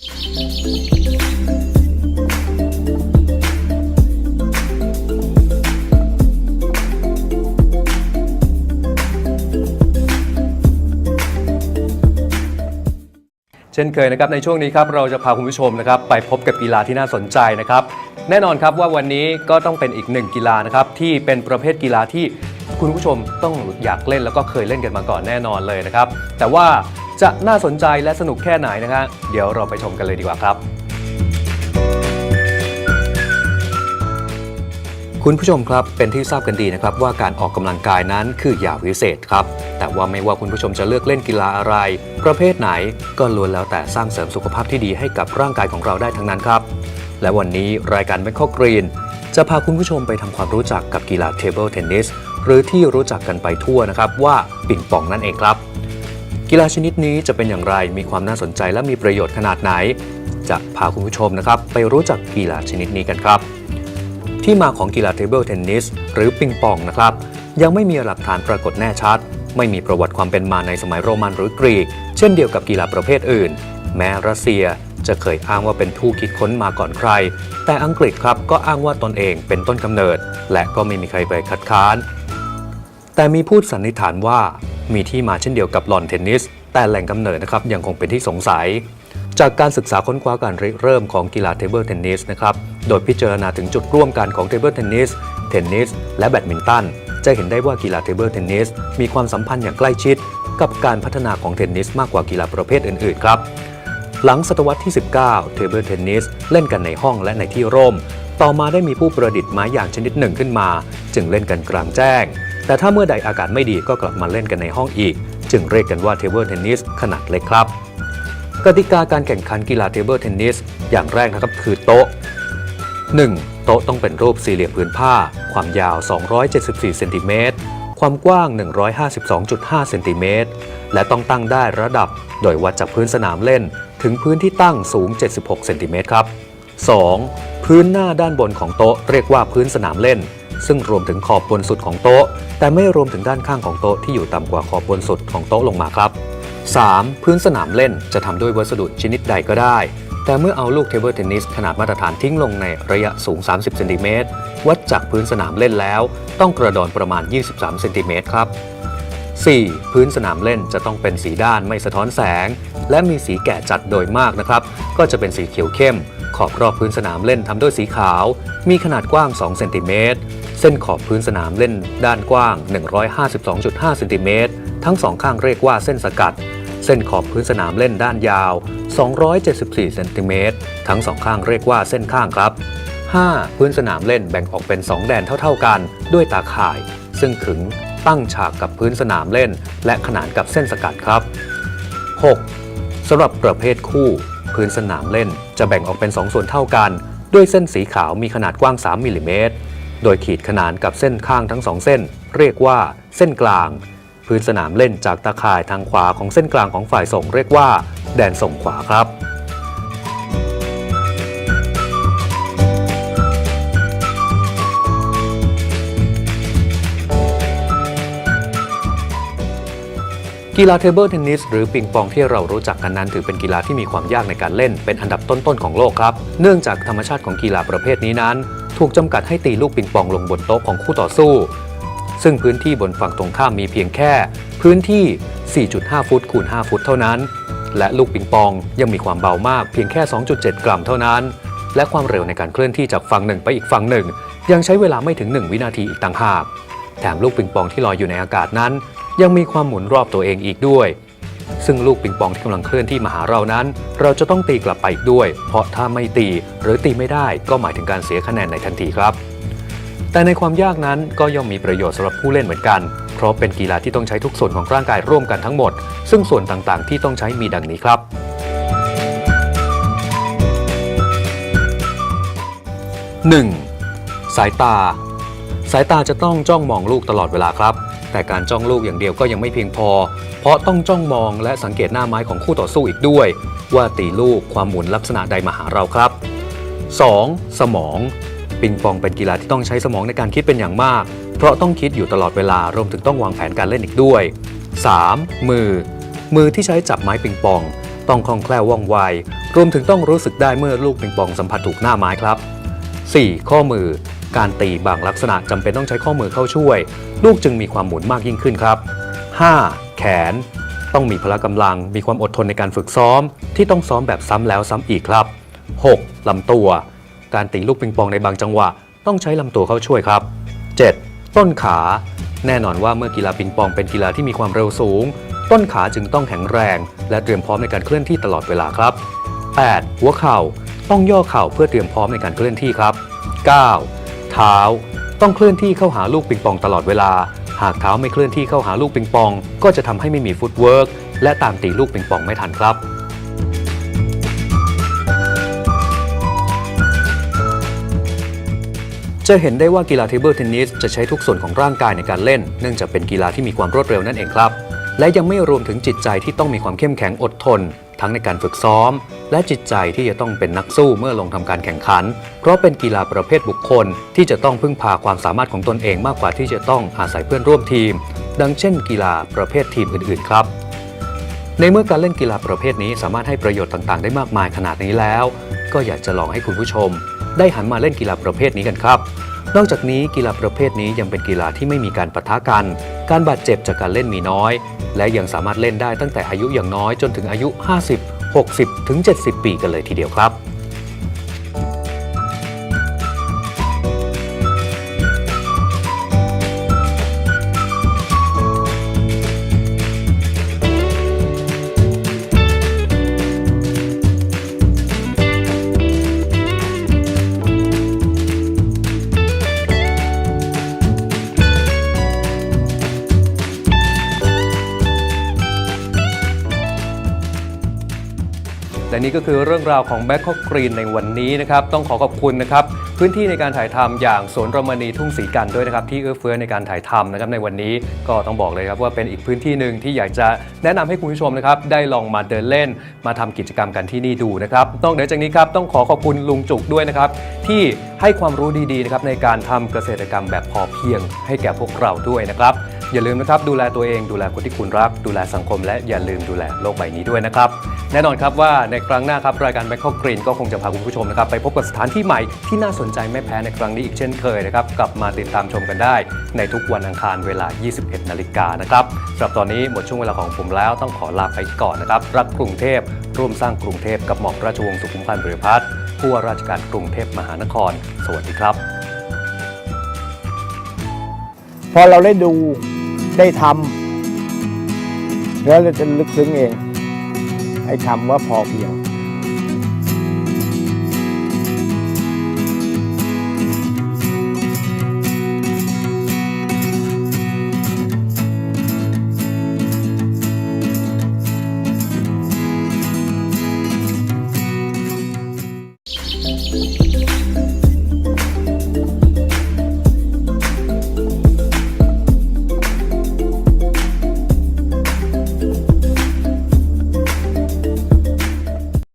เช่นเคยนะครับในช่วงนี้ครับเราจะพาคุณผู้ชมนะครับไปพบกับกีฬาที่น่าสนใจนะครับ แน่นอนครับว่าวันนี้ก็ต้องเป็นอีกหนึ่งกีฬานะครับที่เป็นประเภทกีฬาที่คุณผู้ชมต้องอยากเล่นแล้วก็เคยเล่นกันมาก่อนแน่นอนเลยนะครับ แต่ว่า จะน่าสนใจและสนุกแค่ไหนนะฮะเดี๋ยวเราไปชมกันเลยดีกว่าครับ คุณผู้ชมครับเป็นที่ทราบกันดีนะครับว่าการออกกำลังกายนั้นคืออย่าวิเศษครับ แต่ว่าไม่ว่าคุณผู้ชมจะเลือกเล่นกีฬาอะไร ประเภทไหนก็ล้วนแล้วแต่สร้างเสริมสุขภาพที่ดีให้กับร่างกายของเราได้ทั้งนั้นครับ และวันนี้รายการ Bangkok Green จะพาคุณผู้ชมไปทำความรู้จักกับกีฬาเทเบิลเทนนิสหรือที่รู้จักกันไปทั่วนะครับว่าปิ่งปองนั่นเองครับ กีฬาชนิดนี้จะเป็นอย่างไรมีความน่าสนใจและมีประโยชน์ขนาดไหน จะพาคุณผู้ชมนะครับ ไปรู้จักกีฬาชนิดนี้กันครับ ที่มาของกีฬาเทเบิลเทนนิสหรือปิงปองนะครับ ยังไม่มีหลักฐานปรากฏแน่ชัด ไม่มีประวัติความเป็นมาในสมัยโรมันหรือกรีก เช่นเดียวกับกีฬาประเภทอื่น แม้รัสเซียจะเคยอ้างว่าเป็นผู้คิดค้นมาก่อนใคร แต่อังกฤษครับก็อ้างว่าตนเองเป็นต้นกำเนิด และก็ไม่มีใครไปคัดค้าน แต่มีผู้สันนิษฐานว่า มีที่มาเช่นเดียวกับลอนเทนนิส แต่แหล่งกำเนิดนะครับยังคงเป็นที่สงสัย จากการศึกษาค้นคว้าการริเริ่มของกีฬาเทเบิลเทนนิสนะครับโดยพิจารณาถึงจุดร่วมกันของเทเบิลเทนนิสเทนนิสและแบดมินตันจะเห็นได้ว่ากีฬาเทเบิลเทนนิสมีความสัมพันธ์อย่างใกล้ชิด กับการพัฒนาของเทนนิสมากกว่ากีฬาประเภทอื่นๆครับหลังศตวรรษที่ 19 เทเบิลเทนนิสเล่นกันในห้องและในที่ร่ม ต่อมาได้มีผู้ประดิษฐ์ไม้อย่างชนิดหนึ่งขึ้นมา จึงเล่นกันกลางแจ้ง แต่ถ้าเมื่อใดอากาศไม่ดีก็กลับมาเล่นกันในห้องอีก จึงเรียกกันว่าเทเบิลเทนนิสขนาดเล็กครับ กติกาการแข่งขันกีฬาเทเบิลเทนนิสอย่างแรกนะครับคือโต๊ะ 1. โต๊ะต้องเป็นรูปสี่เหลี่ยมผืนผ้า ความยาว 274เซนติเมตรความกว้าง 152.5 เซนติเมตร และต้องตั้งได้ระดับ โดยวัดจากพื้นสนามเล่น ถึงพื้นที่ตั้งสูง 76 เซนติเมตรครับ 2. พื้นหน้าด้านบนของโต๊ะเรียกว่าพื้นสนามเล่น ซึ่งรวมถึงขอบบนสุดของโต๊ะ แต่ไม่รวมถึงด้านข้างของโต๊ะที่อยู่ต่ำกว่าขอบบนสุดของโต๊ะลงมาครับ 3. พื้นสนามเล่นจะทำด้วยวัสดุชนิดใดก็ได้ แต่เมื่อเอาลูกเทเบิลเทนนิสขนาดมาตรฐานทิ้งลงในระยะสูง 30เซนติเมตรวัดจากพื้นสนามเล่นแล้ว ต้องกระดอนประมาณ 23เซนติเมตรครับ 4. พื้นสนามเล่นจะต้องเป็นสีด้านไม่สะท้อนแสง และมีสีแก่จัดโดยมากนะครับ ก็จะเป็นสีเขียวเข้ม ขอบรอบพื้นสนามเล่นทำด้วยสีขาว มีขนาดกว้าง 2 เซนติเมตร เส้นขอบพื้นสนามเล่นด้านกว้าง 152.5 เซนติเมตร ทั้งสองข้างเรียกว่าเส้นสกัด เส้นขอบพื้นสนามเล่นด้านยาว 274 เซนติเมตร ทั้งสองข้างเรียกว่าเส้นข้างครับ 5. พื้นสนามเล่นแบ่งออกเป็น 2 แดนเท่า ๆกัน ด้วยตาข่าย ซึ่งขึง ตั้งฉากกับพื้นสนามเล่น และขนานกับเส้นสกัดครับ 6. สำหรับประเภทคู่ พื้นสนามเล่น จะแบ่งออกเป็น 2 ส่วนเท่ากัน ด้วยเส้นสีขาวมีขนาดกว้าง 3มิลลิเมตรโดยขีดขนานกับเส้นข้างทั้งสองเส้น เรียกว่าเส้นกลาง พื้นสนามเล่นจากตาข่ายทางขวาของเส้นกลางของฝ่ายส่งเรียกว่า แดนส่งขวาครับ กีฬาเทเบิลเทนนิสหรือปิงปองที่เรารู้จักกันนั้นถือเป็นกีฬาที่มีความยากในการเล่นเป็นอันดับต้นๆของโลกครับ เนื่องจากธรรมชาติของกีฬาประเภทนี้นั้น ถูกจำกัดให้ตีลูกปิงปองลงบนโต๊ะของคู่ต่อสู้ ซึ่งพื้นที่บนฝั่งตรงข้ามมีเพียงแค่ พื้นที่ 4.5 ฟุตคูณ 5 ฟุตเท่านั้น และลูกปิงปองยังมีความเบามากเพียงแค่ 2.7 กรัมเท่านั้น และความเร็วในการเคลื่อนที่จากฝั่งหนึ่งไปอีกฝั่งหนึ่ง ยังใช้เวลาไม่ถึง 1 วินาทีอีกต่างหากแถมลูกปิงปองที่ลอยอยู่ในอากาศนั้น ยังมีความหมุนรอบตัวเองอีกด้วย ซึ่งลูกปิงปองที่กำลังเคลื่อนที่มาหาเรานั้น เราจะต้องตีกลับไปอีกด้วย เพราะถ้าไม่ตีหรือตีไม่ได้ก็หมายถึงการเสียคะแนนในทันทีครับ แต่ในความยากนั้นก็ย่อมมีประโยชน์สำหรับผู้เล่นเหมือนกัน เพราะเป็นกีฬาที่ต้องใช้ทุกส่วนของร่างกายร่วมกันทั้งหมด ซึ่งส่วนต่างๆ ที่ต้องใช้มีดังนี้ครับ 1. สายตา สายตาจะต้องจ้องมองลูกตลอดเวลาครับ แต่การจ้องลูกอย่างเดียวก็ยังไม่เพียงพอ เพราะต้องจ้องมองและสังเกตหน้าไม้ของคู่ต่อสู้อีกด้วย ว่าตีลูกความหมุนลักษณะใดมาหาเราครับ 2. สมองปิงปองเป็นกีฬาที่ต้องใช้สมองในการคิดเป็นอย่างมาก เพราะต้องคิดอยู่ตลอดเวลารวมถึงต้องวางแผนการเล่นอีกด้วย 3. มือ มือที่ใช้จับไม้ปิงปอง ต้องคล่องแคล่วว่องไว รวมถึงต้องรู้สึกได้เมื่อลูกปิงปองสัมผัสถูกหน้าไม้ครับ 4. ข้อมือ การตีบางลักษณะจำเป็นต้องใช้ข้อมือเข้าช่วย ลูกจึงมีความหมุนมากยิ่งขึ้นครับ 5. แขน ต้องมีพละกำลัง มีความอดทนในการฝึกซ้อม ที่ต้องซ้อมแบบซ้ำแล้วซ้ำอีกครับ 6. ลำตัว การตีลูกปิงปองในบางจังหวะ ต้องใช้ลำตัวเข้าช่วยครับ 7. ต้นขา แน่นอนว่าเมื่อกีฬาปิงปองเป็นกีฬาที่มีความเร็วสูง ต้นขาจึงต้องแข็งแรง และเตรียมพร้อมในการเคลื่อนที่ตลอดเวลาครับ 8. หัวเข่า ต้องย่อเข่าเพื่อเตรียมพร้อมในการเคลื่อนที่ครับ 9. เท้า ต้องเคลื่อนที่เข้าหาลูกปิงปองตลอดเวลา หากเท้าไม่เคลื่อนที่เข้าหาลูกปิงปอง ก็จะทำให้ไม่มีฟุตเวิร์กและตามตีลูกปิงปองไม่ทันครับจะเห็นได้ว่ากีฬาเทเบิลเทนนิสจะใช้ทุกส่วนของร่างกายในการเล่น เนื่องจากเป็นกีฬาที่มีความรวดเร็วนั่นเองครับ และยังไม่รวมถึงจิตใจที่ต้องมีความเข้มแข็งอดทน ทั้งในการฝึกซ้อม และจิตใจที่จะต้องเป็นนักสู้เมื่อลงทำการแข่งขัน เพราะเป็นกีฬาประเภทบุคคล ที่จะต้องพึ่งพาความสามารถของตนเองมากกว่าที่จะต้องอาศัยเพื่อนร่วมทีม ดังเช่น กีฬาประเภททีมอื่น ๆ ครับ ในเมื่อการเล่นกีฬาประเภทนี้สามารถให้ประโยชน์ต่าง ๆ ได้มากมายขนาดนี้แล้ว ก็อยากจะลองให้คุณผู้ชม ได้หันมาเล่นกีฬาประเภทนี้กันครับนอกจากนี้กีฬาประเภทนี้ยังเป็นกีฬาที่ไม่มีการปะทะกัน การบาดเจ็บจากการเล่นมีน้อย และยังสามารถเล่นได้ตั้งแต่อายุอย่างน้อยจนถึงอายุ 50 60ถึง70 ปีกันเลยทีเดียวครับ และนี่ก็คือเรื่องราวของ b a c k ก g r e e n ในวันนี้นะครับ ต้องขอขอบคุณนะครับ พื้นที่ในการถ่ายทำอย่างสวนรมณีทุ่งสีกันด้วยนะครับ ที่เอื้อเฟื้อในการถ่ายทำนะครับในวันนี้ก็ต้องบอกเลยครับว่าเป็นอีกพื้นที่หนึ่งที่อยากจะแนะนำให้คุณผู้ชมนะครับได้ลองมาเดินเล่น มาทำกิจกรรมกันที่นี่ดูนะครับนอกเหนือจากนี้ครับต้องขอขอบคุณลุงจุกด้วยนะครับที่ให้ความรู้ดีๆนะครับในการทำเกษตรกรรมแบบพอเพียง ให้แก่พวกเราด้วยนะครับ อย่าลืมนะครับดูแลตัวเองดูแลคนที่คุณรัก ดูแลสังคมและอย่าลืมดูแลโลกใบนี้ด้วยนะครับ แน่นอนครับว่าในครั้งหน้าครับรายการ b a c k ก g r e e n ก็คงจะพาคุณผู้ชมนะครับไปพบกับสถานที่ใหม่ที่น่าสนใจไม่แพ้ในครั้งนี้อีกเช่นเคยนะครับกลับมาติดตามชมกันได้ ในทุกวันอังคารเวลา 21 นาฬิกานะครับสำหรับตอนนี้หมดช่วงเวลาของผมแล้วต้องขอลาไปก่อนนะครับรักกรุงเทพร่วมสร้างกรุงเทพกับหม่อมราชวงศ์สุขุมพันธ์บริพัตรผู้ว่าราชการกรุงเทพมหานคร สวัสดีครับ พอเราได้ดูได้ทำแล้วเราจะลึกซึ้งเอง ไอ้คำว่าพอเพียง